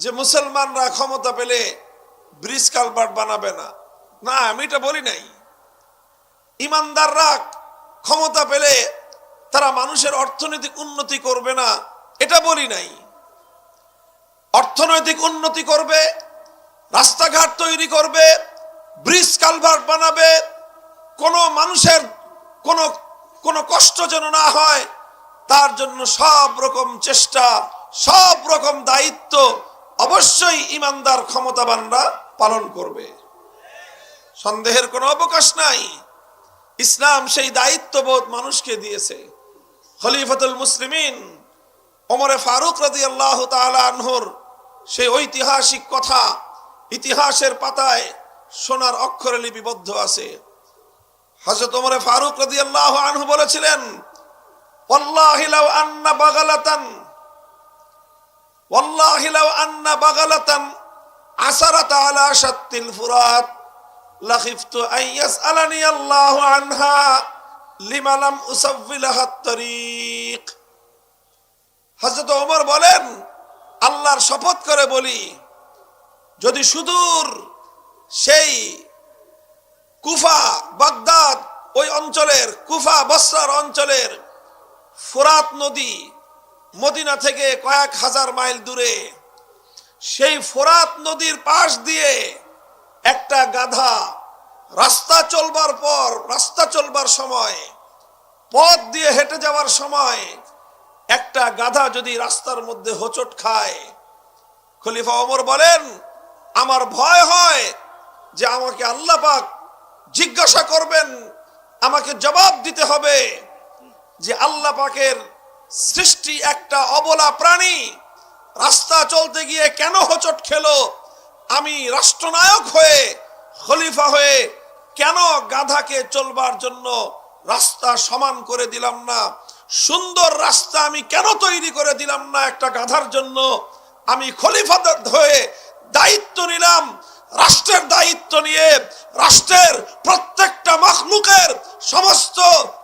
যে মুসলমানরা ক্ষমতা পেলে ব্রিজ কালভার্ট বানাবে না। না, আমি এটা বলি নাই। ইমানদাররা ক্ষমতা পেলে তারা মানুষের অর্থনৈতিক উন্নতি করবে না, এটা বলি নাই। অর্থনৈতিক উন্নতি করবে, রাস্তাঘাট তৈরি করবে, ব্রিজ কালভার্ট বানাবে, কোনো মানুষের কোনো কোনো কষ্ট যেন না হয়, তার জন্য সব রকম চেষ্টা, সব রকম দায়িত্ব অবশ্যই ইমানদার ক্ষমতাবানরা পালন করবে। সন্দেহের কোনো অবকাশ নাই। ইসলাম সেই দায়িত্ববোধ মানুষকে দিয়েছে। খলিফাতুল মুসলিমিন ওমরে ফারুক রাজি আল্লাহ আনহুর সেই ঐতিহাসিক কথা ইতিহাসের পাতায় সোনার অক্ষরে লিপিবদ্ধ আছে। হযরত ওমরে ফারুক রাজি আল্লাহ আনহু বলেছিলেন আন্না ওয়াল্লাহি লাউ আন্না বাগালাতান আসারাত আলা শাত্তিল ফুরাত লাখিফতু আন ইয়াসআলানি আল্লাহু আনহা লিমা লাম উসাవ్বিলাহা তরিক হযরত ওমর বলেন, আল্লাহর শপথ করে বলি, যদি সুদূর সেই কুফা বাগদাদ ওই অঞ্চলের, কুফা বসরার অঞ্চলের ফোরাত নদী মদিনা থেকে কয়েক হাজার মাইল দূরে সেই ফোরাত নদীর পাশ দিয়ে একটা গাধা রাস্তা চলবার পর, রাস্তা চলবার সময়, পথ দিয়ে হেঁটে যাওয়ার সময় একটা গাধা যদি রাস্তার মধ্যে হোঁচট খায়, খলিফা ওমর বলেন, আমার ভয় হয় যে আমাকে আল্লাহ পাক জিজ্ঞাসা করবেন, আমাকে জবাব দিতে হবে যে আল্লাহ পাকের সৃষ্টি একটা অবলা প্রাণী। রাস্তা চলতে গিয়ে কেন হোচট খেলো? আমি রাষ্ট্রনায়ক হয়ে, খলিফা হয়ে কেন গাধাকে চলবার জন্য রাস্তা সমান করে দিলাম না? সুন্দর রাস্তা আমি কেন তৈরি করে দিলাম না একটা গাধার জন্য? আমি খলিফা হয়ে দায়িত্ব নিলাম, রাষ্ট্রের দায়িত্ব নিয়ে রাষ্ট্রের প্রত্যেকটা মখলুকের সমস্ত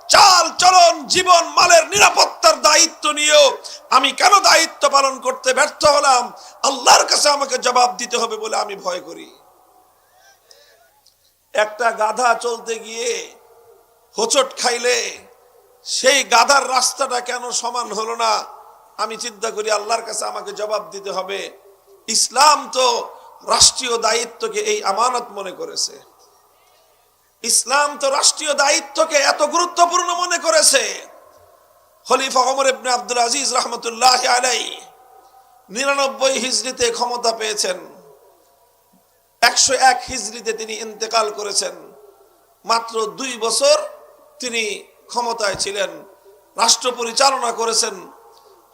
চাল, চলন, জীবন, মালের নিরাপত্তার দায়িত্ব নিয়েও আমি কেন দায়িত্ব পালন করতে ব্যর্থ হলাম? আল্লাহর কাছে আমাকে জবাব দিতে হবে বলে আমি ভয় করি। একটা গাধা চলতে গিয়ে হোচট খাইলে সেই গাধার রাস্তাটা কেন সমান হলো না? আমি চিন্তা করি আল্লাহর কাছে আমাকে জবাব দিতে হবে। ইসলাম তো রাষ্ট্রীয় দায়িত্বকে এই আমানত মনে করেছে। ইসলাম তো রাষ্ট্রীয় দায়িত্বকে এত গুরুত্বপূর্ণ মনে করেছে। খলিফা ওমর ইবনে আব্দুল আজিজ রহমতুল্লাহ আলাই নিরানব্বই হিজড়িতে ক্ষমতা পেয়েছেন। একশো এক হিজড়িতে তিনি ইন্তেকাল করেছেন। মাত্র দুই বছর তিনি ক্ষমতায় ছিলেন। রাষ্ট্র পরিচালনা করেছেন।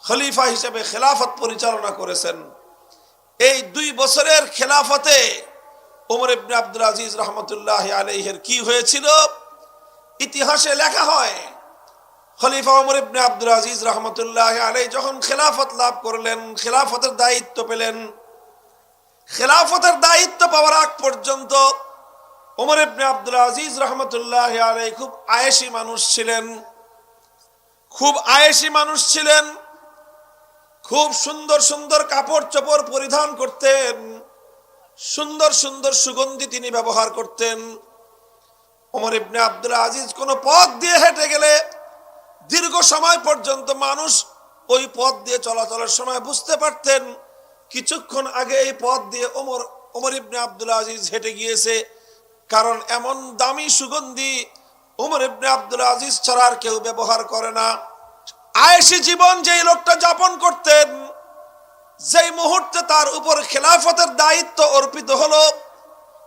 খলিফা হিসেবে খেলাফত পরিচালনা করেছেন। এই দুই বছরের খেলাফতে ওমর ইবনে আব্দুল আজিজ রহমতুল্লাহ আলাইহের কি হয়েছিল? ইতিহাসে লেখা হয়, খলিফা ওমর ইবনে আব্দুল আজিজ রহমতুল্লাহ আলাই যখন খেলাফত লাভ করলেন, খেলাফতের দায়িত্ব পেলেন। খেলাফতের দায়িত্ব পাওয়ার আগ পর্যন্ত ওমর ইবনে আব্দুল আজিজ রহমতুল্লাহ আলাই খুব আয়েসি মানুষ ছিলেন। খুব আয়েসি মানুষ ছিলেন। খুব সুন্দর সুন্দর কাপড় চোপড় পরিধান করতেন। সুন্দর সুন্দর সুগন্ধি তিনি ব্যবহার করতেন। ওমর ইবনে আব্দুল আজিজ কোন পথ দিয়ে হেঁটে গেলে দীর্ঘ সময় পর্যন্ত মানুষ ওই পথ দিয়ে চলাচলের সময় বুঝতে পারতেন। কিছুক্ষণ আগে এই পথ দিয়ে ওমর ওমর ইবনে আব্দুল আজিজ হেঁটে গিয়েছে। কারণ এমন দামি সুগন্ধি ওমর ইবনে আব্দুল আজিজ ছাড়া আর কেউ ব্যবহার করে না। আয়েসি জীবন যেই লোকটা যাপন করতেন যেই মুহূর্তে তার উপর খেলাফতের দায়িত্ব অর্পিত হলো,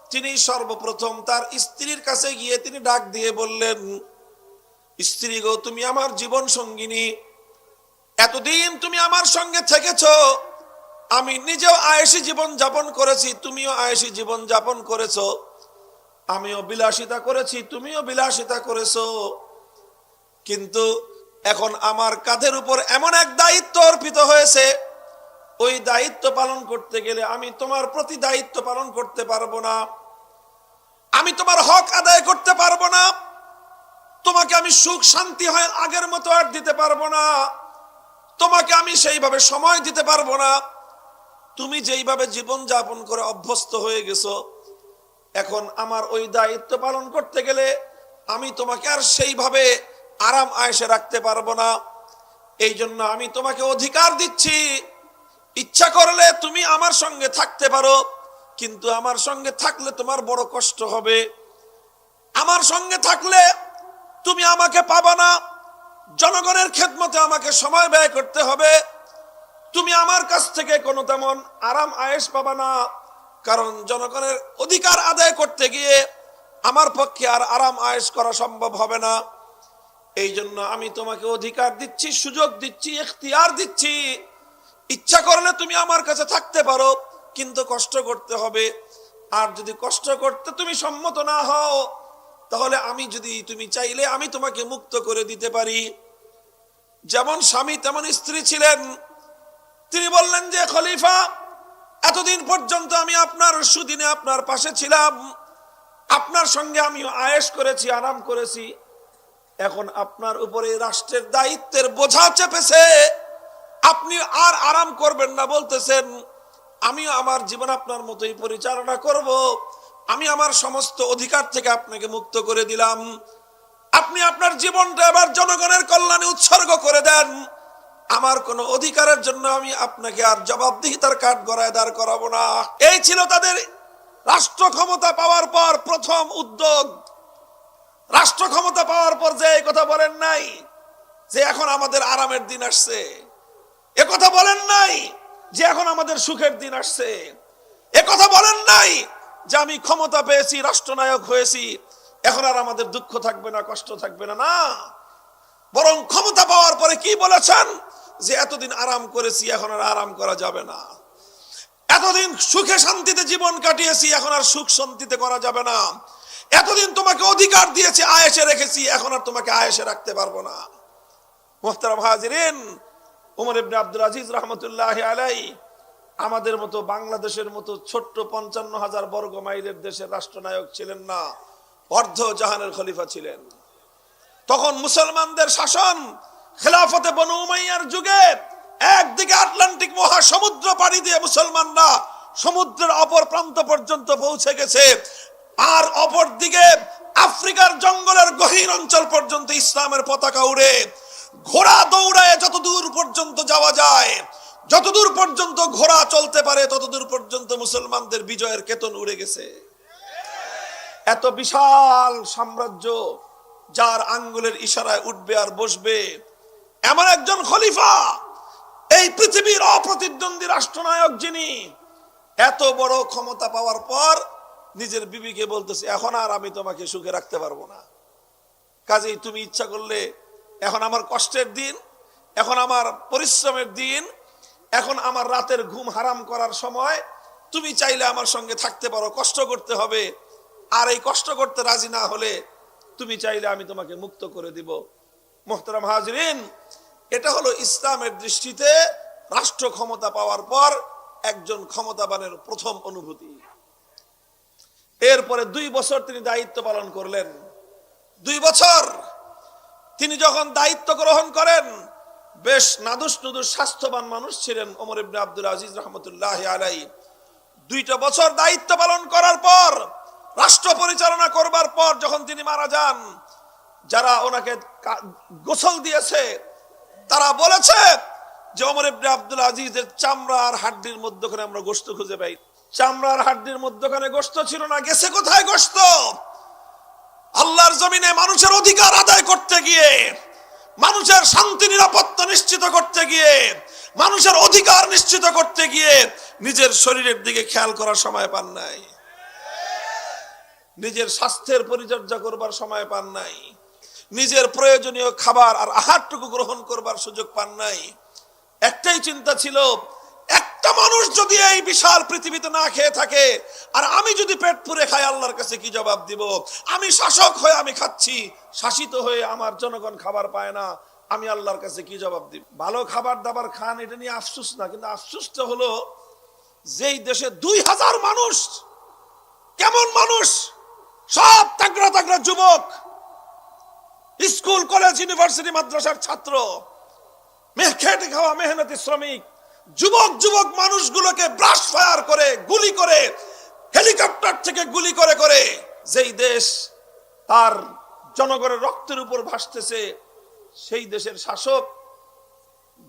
তিনি সর্বপ্রথম তার স্ত্রীর কাছে গিয়ে তিনি ডাক দিয়ে বললেন, স্ত্রী গো, তুমি আমার জীবন সঙ্গিনী। এতদিন তুমি আমার সঙ্গে থেকেছ। আমি নিজেও আয়েসি জীবন যাপন করেছি, তুমিও আয়েসি জীবন যাপন করেছ। আমিও বিলাসিতা করেছি, তুমিও বিলাসিতা করেছ। কিন্তু এখন আমার কাঁধের উপর এমন এক দায়িত্ব অর্পিত হয়েছে ওই দায়িত্ব পালন করতে গেলে আমি তোমার প্রতি দায়িত্ব পালন করতে পারব না। আমি তোমার হক আদায় করতে পারব না। তোমাকে আমি সুখ, শান্তি হয় আগের মতো আর দিতে পারব না। তোমাকে আমি সেইভাবে সময় দিতে পারব না। তুমি যেইভাবে জীবন যাপন করে অভ্যস্ত হয়ে গেছো, এখন আমার ওই দায়িত্ব পালন করতে গেলে আমি তোমাকে আর সেইভাবে আরাম আয়েসে রাখতে পারব না। এই জন্য আমি তোমাকে অধিকার দিচ্ছি। ইচ্ছা করলে তুমি আমার সঙ্গে থাকতে পারো, কিন্তু আমার সঙ্গে থাকলে তোমার বড় কষ্ট হবে। আমার সঙ্গে থাকলে তুমি আমাকে পাবা না। জনগণের খেদমতে আমাকে সময় ব্যয় করতে হবে। তুমি আমার কাছ থেকে কোনো তেমন আরাম আয়েস পাবা না, কারণ জনগণের অধিকার আদায় করতে গিয়ে আমার পক্ষে আর আরাম আয়েস করা সম্ভব হবে না। এই জন্য আমি তোমাকে অধিকার দিচ্ছি, সুযোগ দিচ্ছি, এখতিয়ার দিচ্ছি। ইচ্ছা করলে তুমি আমার কাছে থাকতে পারো, কিন্তু কষ্ট করতে হবে। আর যদি কষ্ট করতে তুমি সম্মত না হও, তাহলে আমি যদি তুমি চাইলে আমি তোমাকে মুক্ত করে দিতে পারি। যেমন স্বামী, তেমন স্ত্রী ছিলেন। তিনি বললেন যে, খলিফা, এতদিন পর্যন্ত আমি আপনার সুদিনে আপনার পাশে ছিলাম। আপনার সঙ্গে আমি আয়েশ করেছি, আরাম করেছি। এখন আপনার উপরে রাষ্ট্রের দায়িত্বের বোঝা চেপেছে। আপনি আর আরাম করবেন না, বলতেছেন আমিও আমার জীবন আপনার মতোই পরিচালনা করব। আমি আমার সমস্ত অধিকার থেকে আপনাকে মুক্ত করে দিলাম। আপনি আপনার জীবনটা এবার জনগণের কল্যাণে উৎসর্গ করে দেন। আমার কোন অধিকারের জন্য আমি আপনাকে আর জবাবদিহিতার কাঠ গড়ায় দাঁড় করাবো না। এই ছিল তাদের রাষ্ট্র ক্ষমতা পাওয়ার পর প্রথম উদ্যোগ। রাষ্ট্র ক্ষমতা পাওয়ার পর যে কথা বলেন নাই, যে এখন আমাদের আরামের দিন আসছে। কথা বলেন নাই যে এখন আমাদের সুখের দিন আসছে। কথা বলেন নাই যে আমি ক্ষমতা পেয়েছি, রাষ্ট্রনায়ক হয়েছি, এখন আর আমাদের দুঃখ থাকবে না, কষ্ট থাকবে না না। বরং ক্ষমতা পাওয়ার পরে কি বলেছেন? যে এতদিন আরাম করেছি, এখন আর আরাম করা যাবে না। এতদিন সুখে শান্তিতে জীবন কাটিয়েছি, এখন আর সুখ শান্তিতে করা যাবে না। এতদিন তোমাকে অধিকার দিয়েছি, আয়েসে রেখেছি, এখন আর তোমাকে আয়েসে রাখতে পারব না। মোহতারাম হাজিরিন উমর ইবনে আব্দুল আজিজ রহমতুল্লাহ আলাই আমাদের মতো বাংলাদেশের মতো ছোট্ট পঞ্চান্ন হাজার বর্গ মাইলের দেশের রাষ্ট্রনায়ক ছিলেন না, অর্ধ জাহানের খলিফা ছিলেন। তখন মুসলমানদের শাসন খেলাফতে বনু উমাইয়ার যুগে একদিকে আটলান্টিক মহাসমুদ্র পাড়ি দিয়ে মুসলমানরা সমুদ্রের অপর প্রান্ত পর্যন্ত পৌঁছে গেছে, আর অপর দিকে আফ্রিকার জঙ্গলের গহীন অঞ্চল পর্যন্ত ইসলামের পতাকা উড়ে ঘোড়া দৌড়ায় যতদূর পর্যন্ত যাওয়া যায়, যতদূর পর্যন্ত ঘোড়া চলতে পারে, ততদূর পর্যন্ত মুসলমানদের বিজয়ের কেতন উড়ে গেছে। এত বিশাল সাম্রাজ্য যার আঙ্গুলের ইশারায় উঠবে আর বসবে, এমন একজন খলিফা, এই পৃথিবীর অপ্রতিদ্বন্দ্বী রাষ্ট্রনায়ক যিনি, এত বড় ক্ষমতা পাওয়ার পর নিজের বিবিকে বলতেছে, এখন আর আমি তোমাকে সুখে রাখতে পারব না। কাজেই তুমি ইচ্ছা করলে এখন আমার কষ্টের দিন, এখন আমার পরিশ্রমের দিন, এখন আমার রাতের ঘুম হারাম করার সময়, তুমি চাইলে আমার সঙ্গে থাকতে পারো, কষ্ট করতে হবে। আর এই কষ্ট করতে রাজি না হলে তুমি চাইলে আমি তোমাকে মুক্ত করে দিব। মোহতারাম হাজরিন, এটা হলো ইসলামের দৃষ্টিতে রাষ্ট্র ক্ষমতা পাওয়ার পর একজন ক্ষমতাবানের প্রথম অনুভূতি। এরপরে দুই বছর তিনি দায়িত্ব পালন করলেন। দুই বছর তিনি যখন দায়িত্ব গ্রহণ করেন, বেশ নাদুস নুদুস স্বাস্থ্যবান মানুষ ছিলেন ওমর ইবনে আব্দুল আজিজ রহমতুল্লাহ আলাই দুইটা বছর দায়িত্ব পালন করার পর, রাষ্ট্র পরিচালনা করবার পর যখন তিনি মারা যান, যারা ওনাকে গোসল দিয়েছে, তারা বলেছে যে ওমর ইবনে আব্দুল আজিজের চামড়া আর হাড্ডির মধ্যখানে আমরা গোস্ত খুঁজে পাই। চামড়ার হাড্ডির মধ্যখানে গোস্ত ছিল না, গেছে কোথায় গোস্ত? আল্লাহর জমিনে মানুষের অধিকার আদায় করতে গিয়ে, মানুষের শান্তি, নিরাপত্তা নিশ্চিত করতে গিয়ে, মানুষের অধিকার নিশ্চিত করতে গিয়ে নিজের শরীরের দিকে খেয়াল করার সময় পান নাই। নিজের স্বাস্থ্যের পরিচর্যা করবার সময় পান নাই। নিজের প্রয়োজনীয় খাবার আর আহারটুকু গ্রহণ করবার সুযোগ পান নাই। একটাই চিন্তা ছিল একটা মানুষ যদি এই বিশাল পৃথিবীতে না খেয়ে থাকে, আর আমি যদি পেট পুরে খাই, আল্লাহর কাছে কি জবাব দিব? আমি শাসক হয়ে আমি খাচ্ছি, শাসিত হয়ে আমার জনগণ খাবার পায় না, আমি আল্লাহর কাছে কি জবাব দিব? ভালো খাবার দাবার খান, এটা নিয়ে আফসুস না, কিন্তু আফসুসটা হলো, যেই দেশে দুই হাজার মানুষ, কেমন মানুষ, সব তাগড়া তাগড়া যুবক, স্কুল, কলেজ, ইউনিভার্সিটি, মাদ্রাসার ছাত্র মেহ খেটে খাওয়া, মেহনতি শ্রমিক যুবক যুবক মানুষগুলোকে ব্রাশ ফায়ার করে, গুলি করে হেলিকপ্টার থেকে গুলি করে করে যেই দেশ তার জনগণের রক্তের উপর ভাসতেছে, সেই দেশের শাসক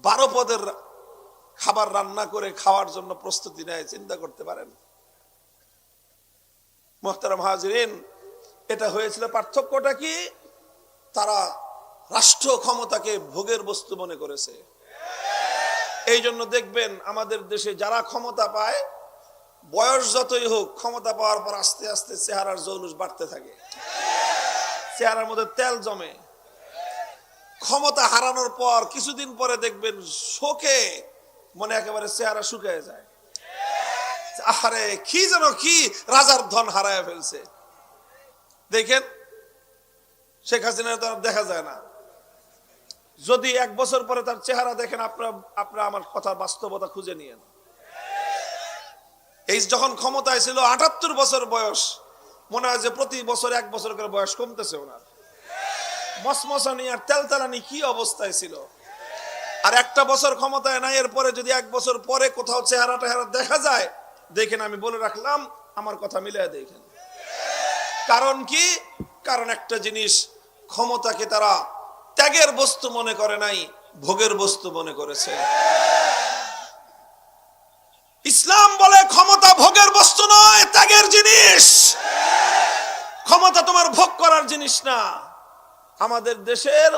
বারো পদের খাবার রান্না করে খাওয়ার জন্য প্রস্তুতি নেয়, চিন্তা করতে পারেন। মোহতারাম হাজরিন, এটা হয়েছিল পার্থক্যটা কি? তারা রাষ্ট্র ক্ষমতাকে ভোগের বস্তু মনে করেছে। এই জন্য দেখবেন আমাদের দেশে যারা ক্ষমতা পায়, বয়স যতই হোক, ক্ষমতা পাওয়ার পর আস্তে আস্তে চেহারার জৌলুস বাড়তে থাকে। চেহারার মধ্যে তেল জমে। ক্ষমতা হারানোর পর কিছুদিন পরে দেখবেন শোকে মনে একেবারে চেহারা শুকিয়ে যায়। আরে কি যেন কি রাজার ধন হারায় ফেলছে। দেখেন, শেখ হাসিনা তো দেখা যায় না। যদি এক বছর পরে তার চেহারা দেখেন, আপনার, আপনারা আমার কথা বাস্তবতা খুঁজে নিয়েন এই যখন ক্ষমতায় ছিল, আটাত্তর বছর বয়স, মনে হয় যে প্রতি বছর এক বছর করে বয়স কমতেছে ওনার। মসমসানি আর তেলতেলানি কি অবস্থায় ছিল? আর একটা বছর ক্ষমতায় নাই, এরপরে যদি এক বছর পরে কোথাও চেহারা টেহারা দেখা যায়, দেখেন, আমি বলে রাখলাম, আমার কথা মিলে দেখেন। কারণ কি? কারণ একটা জিনিস, ক্ষমতাকে তারা ত্যাগের বস্তু মনে করে নাই, ভোগের বস্তু মনে করেছে। ইসলাম বলে ক্ষমতা ভোগের বস্তু নয়, ত্যাগের জিনিস। ক্ষমতা তোমার ভোগ করার জিনিস না। আমাদের দেশের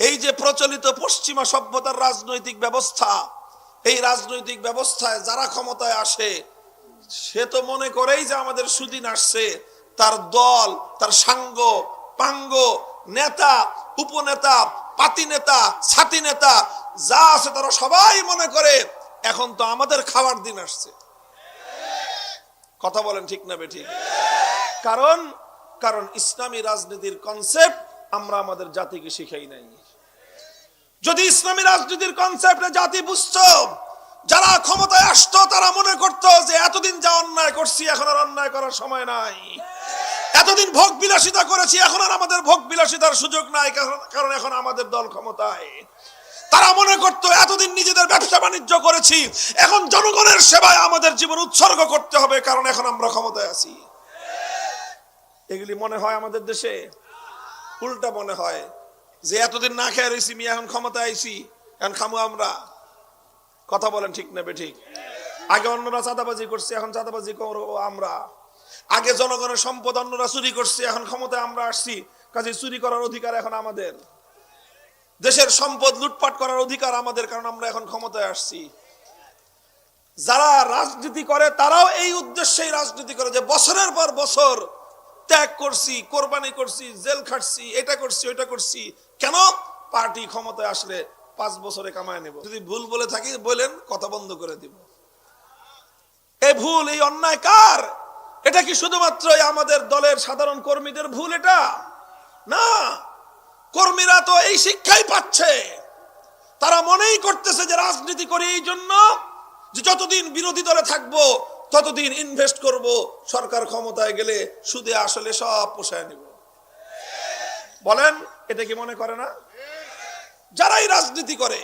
এই যে প্রচলিত পশ্চিমা সভ্যতার রাজনৈতিক ব্যবস্থা, এই রাজনৈতিক ব্যবস্থায় যারা ক্ষমতায় আসে, সে তো মনে করেই যে আমাদের সুদিন আসছে। তার দল, তার সাঙ্গ, পাঙ্গ, নেতা উপনেতা পাতি নেতা ছাতি নেতা যা আছে তারা সবাই মনে করে, এখন তো আমাদের খাওয়ার দিন আসছে। কথা বলেন ঠিক না বেঠিক কারণ কারণ ইসলামী রাজনীতির কনসেপ্ট আমরা আমাদের জাতিকে শিখাই নাই। যদি ইসলামী রাজনীতির কনসেপ্টে জাতি বুঝতো, যারা ক্ষমতায় আসতো তারা মনে করতো যে, এতদিন যা অন্যায় করছি, এখন আর অন্যায় করার সময় নাই। এতদিন ভোগ বিলাসিতা করেছি, এখন আর আমাদের ভোগ বিলাসিতার সুযোগ নাই, কারণ- এখন আমাদের দল ক্ষমতায়। তারা মনে করতো, এতদিন নিজেদের ব্যবসা বাণিজ্য করেছি, এখন জনগণের সেবায় আমাদের জীবন উৎসর্গ করতে হবে, কারণ এখন আমরা ক্ষমতায় আছি। এগুলি মনে হয় আমাদের দেশে? উল্টা মনে হয়, যে এতদিন না খেয়ে রয়েছি মি এখন ক্ষমতায় আইছি, এখন খামু আমরা। কথা বলেন ঠিক নেবে ঠিক? আগে অন্যরা চাঁদাবাজি করছে, এখন চাঁদাবাজি করব আমরা। আগে জনগণের সম্পদ অন্যরা চুরি করছে, এখন ক্ষমতায় আমরা আসছি। কাজে চুরি করার অধিকার এখন আমাদের। দেশের সম্পদ লুটপাট করার অধিকার আমাদের, কারণ আমরা এখন ক্ষমতায় আসছি। যারা রাজনীতি করে, তারাও এই উদ্দেশ্যেই রাজনীতি করে যে বছরের পর বছর ত্যাগ করছি, কোরবানি করছি, জেল খাটছি, এটা করছি, ওইটা করছি। কেন? পার্টি ক্ষমতায় আসলে পাঁচ বছরে কামায় নেব। যদি ভুল বলে থাকি, বলেন, কথা বন্ধ করে দিব। এই ভুল, এই অন্যায় কার? এটা কি শুধুমাত্র আমাদের দলের সাধারণ কর্মীদের ভুল এটা? না। কর্মীরা তো এই শিক্ষাই পাচ্ছে। তারা মনেই করতেছে যে রাজনীতি করে এই জন্য যে যতদিন বিরোধী দলে থাকব, ততদিন ইনভেস্ট করব, সরকার ক্ষমতায় গেলে সুদে আসলে সব পোষায় নিব। বলেন, এটা কি মনে করে না? যারাই রাজনীতি করে,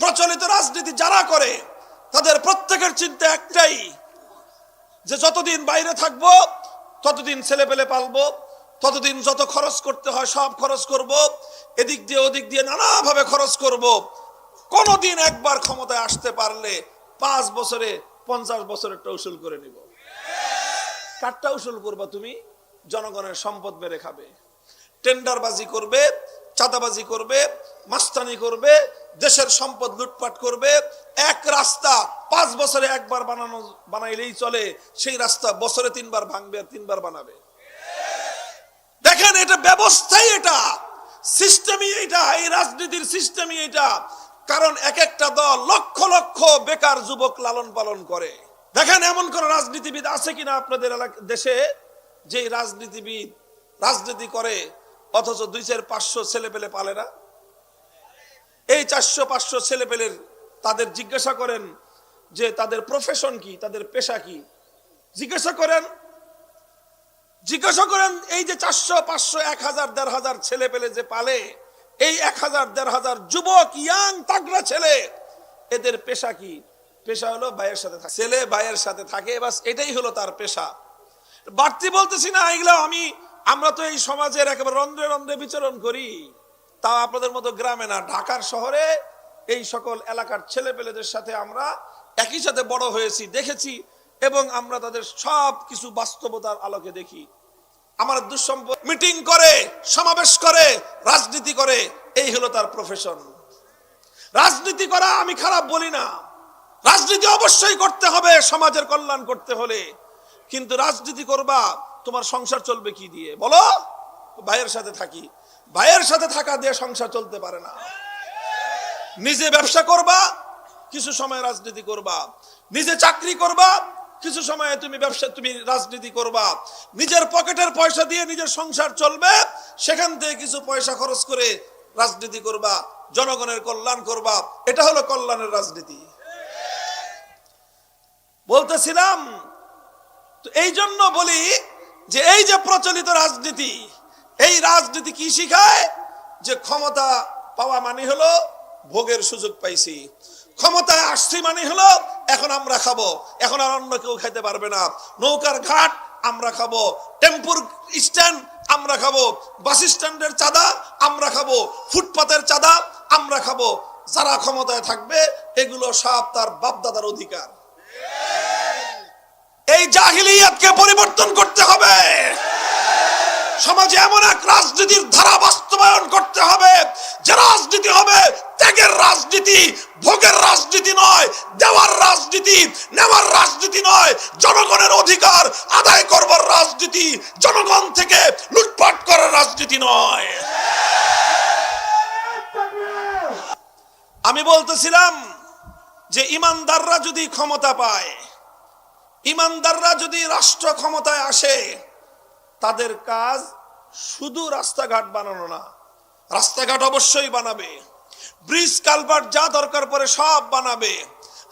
প্রচলিত রাজনীতি যারা করে, তাদের প্রত্যেকের চিন্তা একটাই যে যতদিন বাইরে থাকব, ততদিন ছেলে পেলে পালবো, ততদিন যত খরচ করতে হয় সব খরচ করব, এদিক দিয়ে ওদিক দিয়ে নানাভাবে খরচ করব। কোনদিন একবার ক্ষমতায় আসতে পারলে পাঁচ বছরে, পঞ্চাশ বছরেরটা উসুল করে নিব। কারটা উসুল করবা তুমি? জনগণের সম্পদ বেড়ে খাবে। টেন্ডারবাজি করবে চাঁদাবাজি করবে, মাস্তানি করবে, দেশের সম্পদ লুটপাট করবে। এক রাস্তা পাঁচ বছরে একবার বানানো, বানাইলেই চলে, সেই রাস্তা বছরে তিনবার ভাঙবে আর তিনবার বানাবে। দেখেন, এটা ব্যবস্থাই এটা, সিস্টেমই এটা, এই রাজনীতির সিস্টেমই এটা। কারণ এক একটা দল লক্ষ লক্ষ বেকার যুবক লালন পালন করে। দেখেন, এমন কোন রাজনীতিবিদ আছে কিনা আপনাদের দেশে, যে রাজনীতিবিদ রাজনীতি করে অথচ দুই চার পাঁচশো ছেলে পেলে পালে না। এই চারশো পাঁচশো ছেলে পেলের তাদের জিজ্ঞাসা করেন যে তাদের প্রফেশন কি, তাদের পেশা কি? জিজ্ঞাসা করেন জিজ্ঞাসা করেন, এই যে চারশো পাঁচশো, এক হাজার, দেড় হাজার ছেলে পেলে যে পালে, এই এক হাজার, দেড় হাজার যুবক, ইয়াং, তাগড়া ছেলে, এদের পেশা কি? পেশা হলো ভাইয়ের সাথে থাকে। ছেলে ভাইয়ের সাথে থাকে, বাস এটাই হলো তার পেশা। বাড়তি বলতেছি না, এগুলো আমি আমরা তো এই সমাজের একেবারে রন্ধ্রে রন্ধ্রে বিচরণ করি। তাও আপনাদের মতো গ্রামে না, ঢাকার শহরে এই সকল এলাকার ছেলে পেলেদের সাথে আমরা একই সাথে বড় হয়েছি, দেখেছি এবং আমরা তাদের সব কিছু বাস্তবতার আলোকে দেখি। আমার দুঃসম্পদ মিটিং করে, সমাবেশ করে, রাজনীতি করে, এই হলো তার প্রফেশন রাজনীতি করা আমি খারাপ বলি না। রাজনীতি অবশ্যই করতে হবে, সমাজের কল্যাণ করতে হলে। কিন্তু রাজনীতি করবা তোমার সংসার চলবে কি দিয়ে? বলো? ভাইয়ের সাথে থাকি। ভাইয়ের সাথে থাকা দিয়ে সংসার চলতে পারে না। নিজে ব্যবসা করবা, কিছু সময় রাজনীতি করবা। নিজে চাকরি করবা, কিছু সময়ে তুমি ব্যবসা, তুমি রাজনীতি করবা। নিজের পকেটের পয়সা দিয়ে নিজের সংসার চলবে, সেখান থেকে কিছু পয়সা খরচ করে রাজনীতি করবা, জনগণের কল্যাণ করবা। এটা হলো কল্যাণের রাজনীতি। বলতেছিলাম, তো এই জন্য বলি যে এই যে প্রচলিত রাজনীতি, এই রাজনীতি কি শিখায়? যে ক্ষমতা পাওয়া মানে হলো ভোগের সুযোগ পাইছি। ক্ষমতায় আসছি মানে হলো এখন আমরা খাব। এখন আর অন্য কেউ খাইতে পারবে না। নৌকার ঘাট আমরা খাব। টেম্পুর স্ট্যান্ড আমরা খাব। বাস স্ট্যান্ডের চাঁদা আমরা খাব। ফুটপাতের চাঁদা আমরা খাব। যারা ক্ষমতায় থাকবে, এগুলো সব তার বাপদাদার অধিকার। এই জাহিলিয়াতকে পরিবর্তন করতে হবে। সমাজে এমন এক রাজনীতির ধারা বাস্তবায়ন করতে হবে, যে রাজনীতি হবে ত্যাগের রাজনীতি, ভোগের রাজনীতি নয়, দেওয়ার রাজনীতি, নেওয়ার রাজনীতি নয়, জনগণের অধিকার আদায় করবার রাজনীতি, জনগণ থেকে লুটপাট করার রাজনীতি নয়। আমি বলতেছিলাম যে ইমানদাররা যদি ক্ষমতা পায় ইমানদাররা যদি রাষ্ট্র ক্ষমতায় আসে, তাদের কাজ শুধু রাস্তাঘাট বানানো না, রাস্তাঘাট অবশ্যই বানাবে, ব্রিজ, কালভার্ট যা দরকার পড়ে সব বানাবে।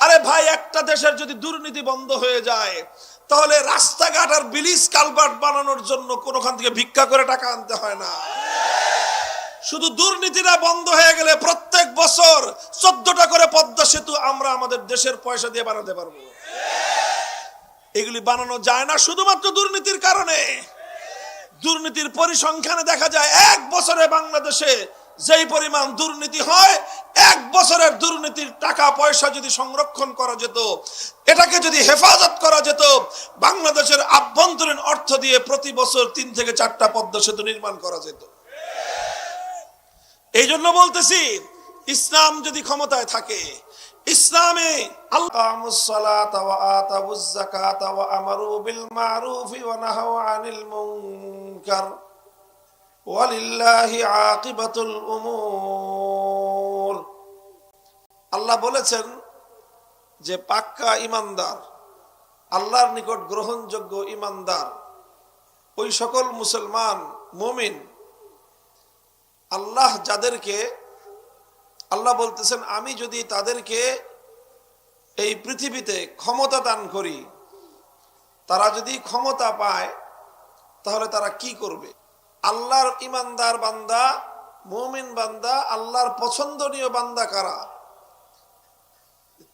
আরে ভাই, একটা দেশের যদি দুর্নীতি বন্ধ হয়ে যায়, তাহলে রাস্তাঘাট আর ব্রিজ, কালভার্ট বানানোর জন্য কোনোখান থেকে ভিক্ষা করে টাকা আনতে হয় না। শুধু দুর্নীতিটা বন্ধ হয়ে গেলে প্রত্যেক বছর চোদ্দটা করে পদ্মা সেতু আমরা আমাদের দেশের পয়সা দিয়ে বানাতে পারব। এগুলি বানানো যায় না শুধুমাত্র দুর্নীতির কারণে। দুর্নীতির পরিসংখ্যানে দেখা যায় এক বছরে বাংলাদেশে যেই পরিমাণ দুর্নীতি হয়, এক বছরের দুর্নীতির টাকা পয়সা যদি সংরক্ষণ করা যেত, এটাকে যদি হেফাজত করা যেত, বাংলাদেশের আভ্যন্তরীণ অর্থ দিয়ে প্রতি বছর তিন থেকে চারটা পদ্মা সেতু নির্মাণ করা যেত। এই জন্য বলতেছি, ইসলাম যদি ক্ষমতায় থাকে ইসলামে আল্লাহ বলেছেন যে পাক্কা ইমানদার, আল্লাহর নিকট গ্রহণযোগ্য ইমানদার, ওই সকল মুসলমান, মুমিন, আল্লাহ যাদেরকে আল্লাহ বলতেছেন, আমি যদি তাদেরকে এই পৃথিবীতে ক্ষমতা দান করি, তারা যদি ক্ষমতা পায়, তাহলে তারা কি করবে? আল্লাহর ইমানদার বান্দা, মুমিন বান্দা, আল্লাহর পছন্দনীয় বান্দা কারা?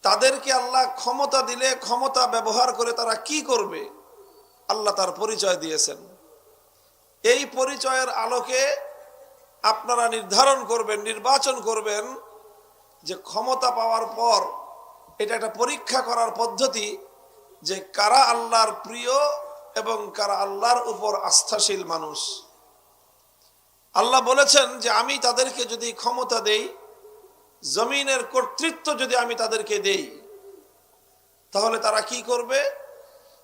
তাদেরকে আল্লাহ ক্ষমতা দিলে, ক্ষমতা ব্যবহার করে তারা কি করবে? আল্লাহ তার পরিচয় দিয়েছেন। এই পরিচয়ের আলোকে আপনারা নির্ধারণ করবেন, নির্বাচন করবেন যে ক্ষমতা পাওয়ার পর এটা একটা পরীক্ষা করার পদ্ধতি যে কারা আল্লাহর প্রিয় এবং কারা আল্লাহর উপর আস্থাশীল মানুষ। আল্লাহ বলেছেন যে আমি তাদেরকে যদি ক্ষমতা দেই, জমিনের কর্তৃত্ব যদি আমি তাদেরকে দেই, তাহলে তারা কি করবে?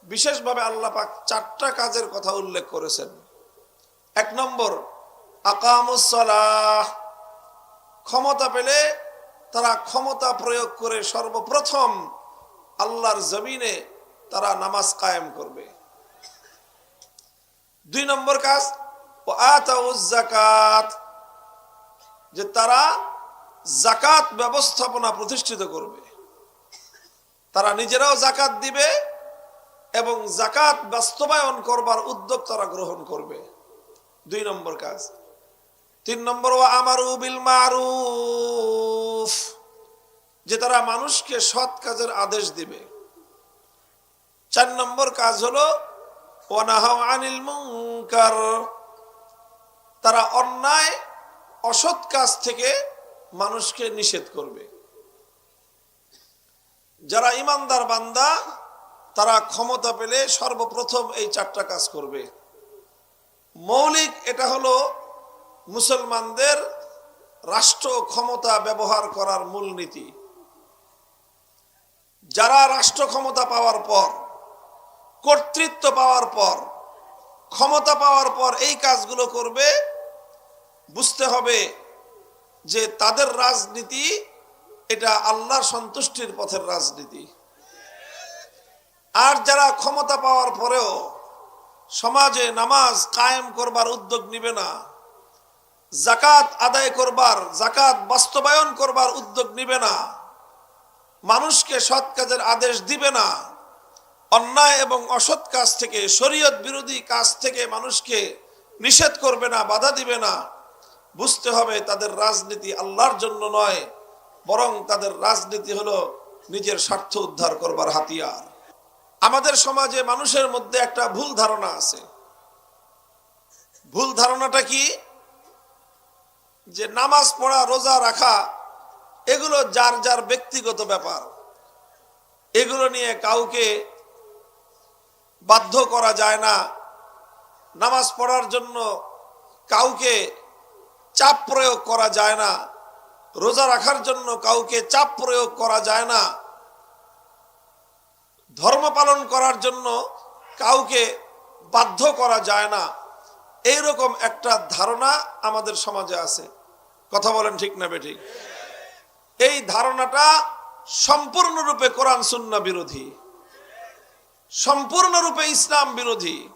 বিশেষভাবে আল্লাহ পাক চারটা কাজের কথা উল্লেখ করেছেন। এক নম্বর আকামুসলাহ ক্ষমতা পেলে তারা ক্ষমতা প্রয়োগ করে সর্বপ্রথম আল্লাহর জমিনে তারা নামাজ কায়েম করবে। দুই নম্বর কাজ ও জাকাত যে তারা জাকাত ব্যবস্থাপনা প্রতিষ্ঠিত করবে। তারা নিজেরাও জাকাত দিবে এবং জাকাত বাস্তবায়ন করবার উদ্যোগ তারা গ্রহণ করবে। দুই নম্বর কাজ। তিন নম্বর ও আমারু বিল মারুফ। যে তারা মানুষকে সৎ কাজের আদেশ দিবে। চার নম্বর কাজ হলো আনিল তারা অন্যায়, অসৎ কাজ থেকে মানুষকে নিষেধ করবে। যারা ইমানদার বান্দা, তারা ক্ষমতা পেলে সর্বপ্রথম এই চারটা কাজ করবে। মৌলিক এটা হলো, মুসলমানদের রাষ্ট্র ক্ষমতা ব্যবহার করার মূলনীতি। যারা রাষ্ট্র ক্ষমতা পাওয়ার পর, কর্তৃত্ব পাওয়ার পর, ক্ষমতা পাওয়ার পর এই কাজগুলো করবে, বুঝতে হবে যে তাদের রাজনীতি এটা আল্লাহর সন্তুষ্টির পথের রাজনীতি। আর যারা ক্ষমতা পাওয়ার পরেও সমাজে নামাজ কায়েম করবার উদ্যোগ নিবে না জাকাত আদায় করবার জাকাত বাস্তবায়ন করবার উদ্যোগ নিবে না মানুষকে সৎ কাজের আদেশ দিবে না। অন্যায় এবং অসৎ কাজ থেকে, শরীয়ত বিরোধী কাজ থেকে মানুষকে নিষেধ করবে না, বাধা দিবে না। বুঝতে হবে তাদের রাজনীতি আল্লাহর জন্য নয়, বরং তাদের রাজনীতি হলো নিজের স্বার্থ উদ্ধার করবার হাতিয়ার। আমাদের সমাজে মানুষের মধ্যে একটা ভুল ধারণা আছে। ভুল ধারণাটা কি? যে নামাজ পড়া, রোজা রাখা এগুলো যার যার ব্যক্তিগত ব্যাপার। এগুলো নিয়ে কাউকে বাধ্য করা যায় না। নামাজ পড়ার জন্য কাউকে চাপ প্রয়োগ করা যায় না। রোজা রাখার জন্য কাউকে চাপ প্রয়োগ করা যায় না। ধর্ম পালন করার জন্য কাউকে বাধ্য করা যায় না। এইরকম একটা ধারণা আমাদের সমাজে আছে। কথা বলেন ঠিক না বেঠিক এই ধারণাটা সম্পূর্ণরূপে কোরআন সুন্না বিরোধী। সম্পূর্ণরূপে ইসলাম বিরোধী।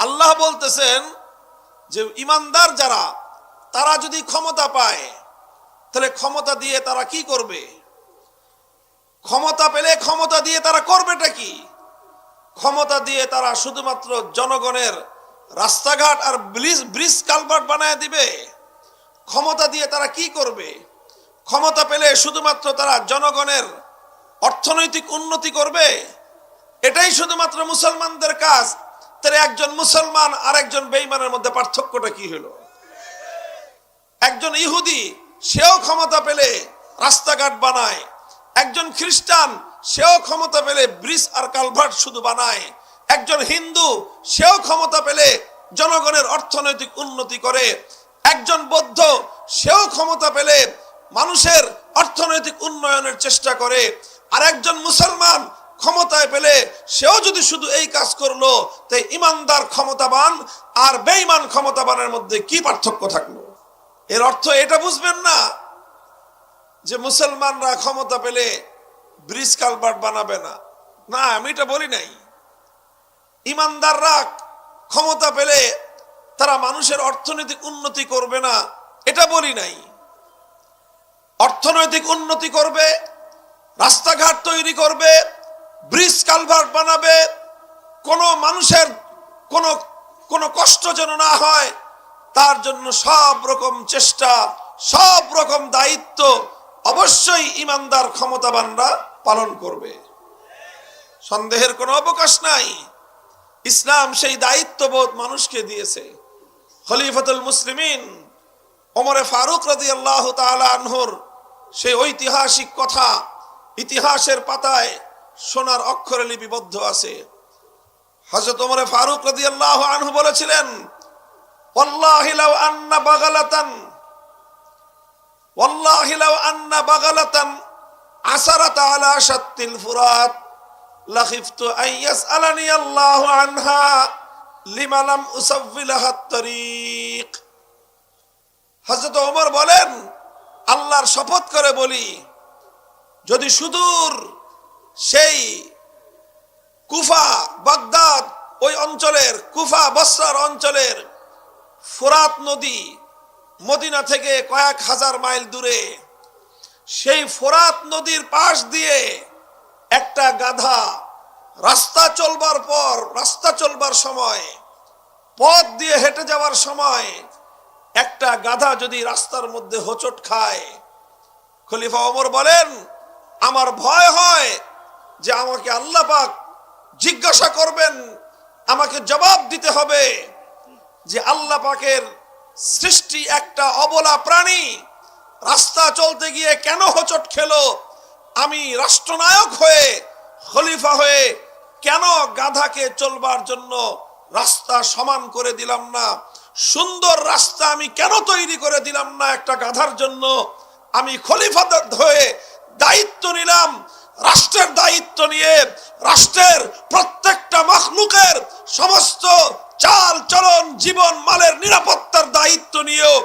আল্লাহ বলতেছেন যে ইমানদার যারা, তারা যদি ক্ষমতা পায়, তাহলে ক্ষমতা দিয়ে তারা কি করবে? ক্ষমতা পেলে ক্ষমতা দিয়ে তারা করবেটা কি? ক্ষমতা দিয়ে তারা শুধুমাত্র জনগণের রাস্তাঘাট আর ব্রিজ ব্রিজ কালভার্ট বানায় দিবে। ক্ষমতা দিয়ে তারা কি করবে? ক্ষমতা পেলে শুধুমাত্র তারা জনগণের অর্থনৈতিক উন্নতি করবে? এটাই শুধুমাত্র মুসলমানদের কাজ। তাহলে একজন মুসলমান আর একজন বেইমানের মধ্যে পার্থক্যটা কি হলো? একজন ইহুদি, সেও ক্ষমতা পেলে রাস্তাঘাট বানায়। একজন খ্রিস্টান, সেও ক্ষমতা পেলে ব্রিজ আর কালভার্ট শুধু বানায়। একজন হিন্দু, সেও ক্ষমতা পেলে জনগণের অর্থনৈতিক উন্নতি করে। একজন বৌদ্ধ, সেও ক্ষমতা পেলে মানুষের অর্থনৈতিক উন্নয়নের চেষ্টা করে আর একজন মুসলমান ক্ষমতায় পেলে সেও যদি শুধু এই কাজ করল, তাই ইমানদার ক্ষমতাবান আর বেঈমান ক্ষমতাবানের মধ্যে কি পার্থক্য থাকল? এর অর্থ এটা বুঝবেন না যে মুসলমানরা ক্ষমতা পেলে ব্রিজ কালভার্ট বানাবে না। না, আমি এটা বলি নাই। ইমানদাররা ক্ষমতা পেলে তারা মানুষের অর্থনৈতিক উন্নতি করবে না, এটা বলি নাই। অর্থনৈতিক উন্নতি করবে, রাস্তাঘাট তৈরি করবে, ব্রিজ কালভার্ট বানাবে, কোনো মানুষের কোনো কোনো কষ্ট যেন না হয়, তার জন্য সব রকম চেষ্টা, সব রকম দায়িত্ব অবশ্যই ইমানদার ক্ষমতাবানরা পালন করবে। সন্দেহের কোনো অবকাশ নাই। ইসলাম সেই দায়িত্ববোধ মানুষকে দিয়েছে। খলিফাতুল মুসলিমিন ওমরে ফারুক রাজি আল্লাহ তালা আনহর সেই ঐতিহাসিক কথা ইতিহাসের পাতায় সোনার অক্ষরে লিপিবদ্ধ আছে। হজরত ওমরে ফারুক রাজি আল্লাহ আনহু বলেছিলেন, ওয়াল্লাহি লাউ আন্না বাগালাতান, ওয়াল্লাহি লাউ আন্না বাগালাতান আসারাত আলা শাত্তিল ফুরাত, লাখিফতু আন ইয়াসআলানি আল্লাহু আনহা লিমা লাম উসাফিলাহা তরিক হযরত ওমর বলেন আল্লাহর শপথ করে বলি, যদি সুদূর সেই কুফা বাগদাদ, ওই অঞ্চলের কুফা বসরার অঞ্চলের ফোরাত নদী মদিনা থেকে কয়েক হাজার মাইল দূরে, সেই ফোরাত নদীর পাশ দিয়ে একটা গাধা রাস্তা চলবার পর, রাস্তা চলবার সময়, পথ দিয়ে হেঁটে যাওয়ার সময় একটা গাধা যদি রাস্তার মধ্যে হোঁচট খায়, খলিফা ওমর বলেন, আমার ভয় হয় যে আমাকে আল্লাহ পাক জিজ্ঞাসা করবেন, আমাকে জবাব দিতে হবে যে আল্লাহ পাকের সৃষ্টি একটা অবলা প্রাণী, রাস্তা চলতে গিয়ে কেন হোঁচট খেলো? আমি রাষ্ট্রনায়ক হয়ে, খলিফা হয়ে কেন গাধাকে চলবার জন্য রাস্তা সমান করে দিলাম না? সুন্দর রাস্তা আমি কেন তৈরি করে দিলাম না একটা গাধার জন্য? আমি খলিফা হয়ে দায়িত্ব নিলাম, রাষ্ট্রের দায়িত্ব নিয়ে রাষ্ট্রের প্রত্যেকটা মখলুকের সমস্ত চাল, চলন, জীবন, মালের নিরাপত্তার দায়িত্ব নিয়েও